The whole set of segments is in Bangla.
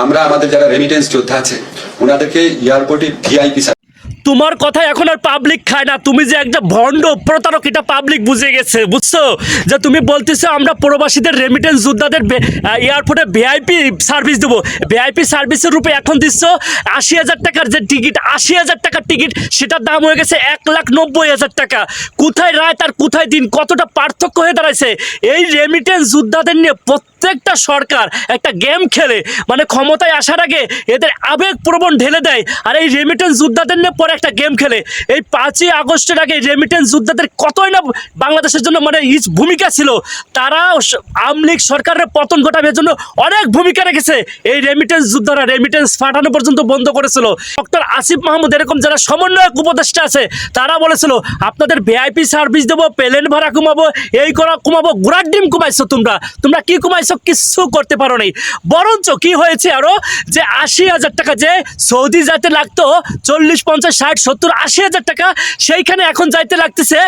আমরা আমাদের যারা রেমিটেন্স যোদ্ধা আছে ওনাদেরকে এয়ারপোর্টে ভিআইপি তোমার কথা এখন আর পাবলিক খায় না। তুমি যে একটা ভণ্ড প্রতারক, এটা পাবলিক বুঝে গেছে, বুঝছ? যে তুমি বলতেছো আমরা প্রবাসীদের রেমিটেন্স যোদ্ধাদের এয়ারপোর্টে ভিআইপি সার্ভিস দেবো। ভিআইপি সার্ভিসের রূপে এখন দিচ্ছ আশি হাজার টাকার যে টিকিট আশি হাজার টাকার টিকিট সেটার দাম হয়ে গেছে এক লাখ নব্বই হাজার টাকা। কোথায় রায় তার কোথায় দিন, কতটা পার্থক্য হয়ে দাঁড়াইছে? এই রেমিটেন্স যোদ্ধাদের নিয়ে প্রত্যেকটা সরকার একটা গেম খেলে। মানে ক্ষমতায় আসার আগে এদের আবেগ প্রবণ ঢেলে দেয়। আর এই রেমিটেন্স যোদ্ধাদের নিয়ে একটা গেম খেলে। এই পাঁচই আগস্টের আগে রেমিটেন্স যোদ্ধাদের কতই না বাংলাদেশের জন্য মানে ইস ভূমিকা ছিল, তারা আওয়ামী লীগ সরকারের পতন ঘটানোর জন্য অনেক ভূমিকা রেখেছে। এই রেমিটেন্স যোদ্ধারা রেমিটেন্স পাঠানো পর্যন্ত বন্ধ করেছিল। ডক্টর আসিফ মাহমুদ, এরকম যারা সমন্বয়ক উপদেষ্টা আছে, তারা বলেছিল, আপনাদের ভিআইপি সার্ভিস দেবো প্লেন ভাড়া কমাবো, এই করা কমাবো গুড়ার ডিম কমাইছো তোমরা। তোমরা কি কমাইছো? কিচ্ছু করতে পারো নাই। বরঞ্চ কি হয়েছে আরও, যে আশি হাজার টাকা যে সৌদি যাইতে লাগতো, চল্লিশ, পঞ্চাশ, ষাট, সত্তর, আশি হাজার টাকা, সেইখানে এখন যাইতে লাগতেছে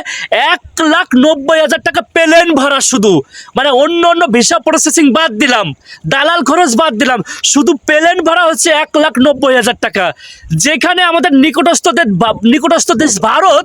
এক লাখ নব্বই হাজার টাকা প্লেন ভাড়া শুধু। মানে অন্য অন্য ভিসা প্রসেসিং বাদ দিলাম, দালাল খরচ বাদ দিলাম, শুধু প্লেন ভাড়া হচ্ছে এক লাখ নব্বই হাজার টাকা। যেখানে আমাদের নিকটস্থ নিকটস্থ দেশ ভারত,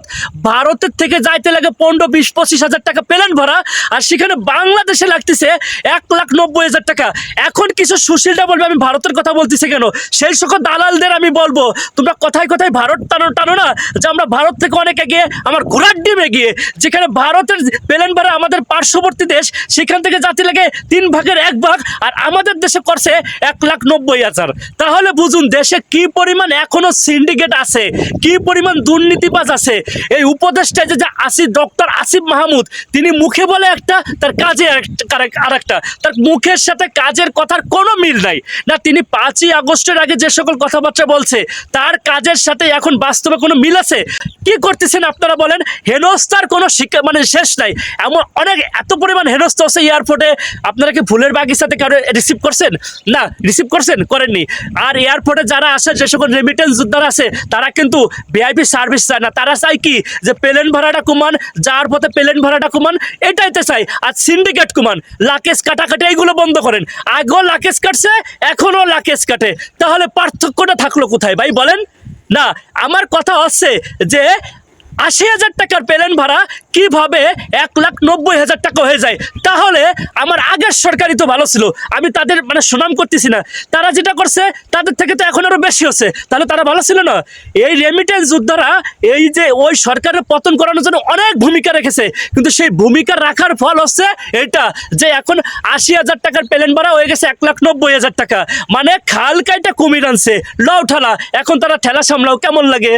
ভারতের থেকে যাইতে লাগে পনেরো, বিশ, পঁচিশ হাজার টাকা প্লেন ভাড়া, আর সেখানে বাংলাদেশে লাগতেছে এক লাখ নব্বই হাজার টাকা। এখন কিছু সুশীলরা বলবে আমি ভারতের কথা বলতেছি কেন? সেই সকল দালালদের আমি বলব, তোমরা কথায় কথায় ভারত টানো টানো না, যে আমরা ভারত থেকে অনেক এগিয়ে আমার ঘোড়ার ডিম এগিয়ে, যেখানে ভারতের প্লেন ভাড়া আমাদের পার্শ্ববর্তী দেশ, সেখান থেকে যাতে লাগে তিন ভাগের এক ভাগ, আর আমাদের দেশে করছে এক লাখ নব্বই হাজার। তাহলে বুঝুন, দেশে কি পরিমাণ এখনও সিন্ডিকেট আছে, কি পরিমাণ দুর্নীতিবাজ আছে? এই উপদেশটা যে যে আসিফ ডক্টর আসিফ মাহমুদ, তিনি মুখে বলে একটা, তার কাজে আর একটা, তার মুখের সাথে কাজের কথার কোনো মিল নাই। না, তিনি পাঁচই আগস্টের আগে যে সকল কথাবার্তা বলছে, তার কাজের সাথে এখন বাস্তবে কোনো মিল আছে? কি করতেছেন আপনারা বলেন? হেনস্তার কোনো শিক্ষা মানে শেষ নাই। এমন অনেক, এত পরিমাণ হেনস্থ আছে এয়ারপোর্টে। আপনারা কি ফুলের বাগিচাতে কারও রিসিভ করছেন? না রিসিভ করছেন? করেননি। আর এয়ারপোর্টে যারা আসে, যে সকল রেমিটেন্স যোদ্ধারা আছে, তারা কিন্তু ভিআইপি সার্ভিস চায় না। তারা চায় কি? যে প্লেন ভাড়াটা কমান যাওয়ার পথে প্লেন ভাড়াটা কমান এটাইতে চাই আর সিন্ডিকেট কমান লাকেশ কাটাকাটি এইগুলো বন্ধ করেন। আগেও লাকেশ কাটছে, এখনও লাকেশ কাটে। তাহলে পার্থক্যটা থাকল কোথায় ভাই বলেন? না, আমার কথা হচ্ছে যে আশি হাজার টাকার প্লেন ভাড়া কীভাবে এক লাখ নব্বই হাজার টাকা হয়ে যায়? তাহলে আমার আগের সরকারই তো ভালো ছিল। আমি তাদের মানে সুনাম করতেছি না। তারা যেটা করছে, তাদের থেকে তো এখন আরও বেশি হচ্ছে। তাহলে তারা ভালো ছিল না? এই রেমিটেন্স যোদ্ধারা এই যে ওই সরকারের পতন করানোর জন্য অনেক ভূমিকা রেখেছে। কিন্তু সেই ভূমিকা রাখার ফল হচ্ছে এটা যে এখন আশি হাজার টাকার প্লেন ভাড়া হয়ে গেছে এক লাখ নব্বই হাজার টাকা। মানে খাল কাইটা কুমির আনছে। লও ঠালা, এখন তারা ঠেলা সামলাও, কেমন লাগে?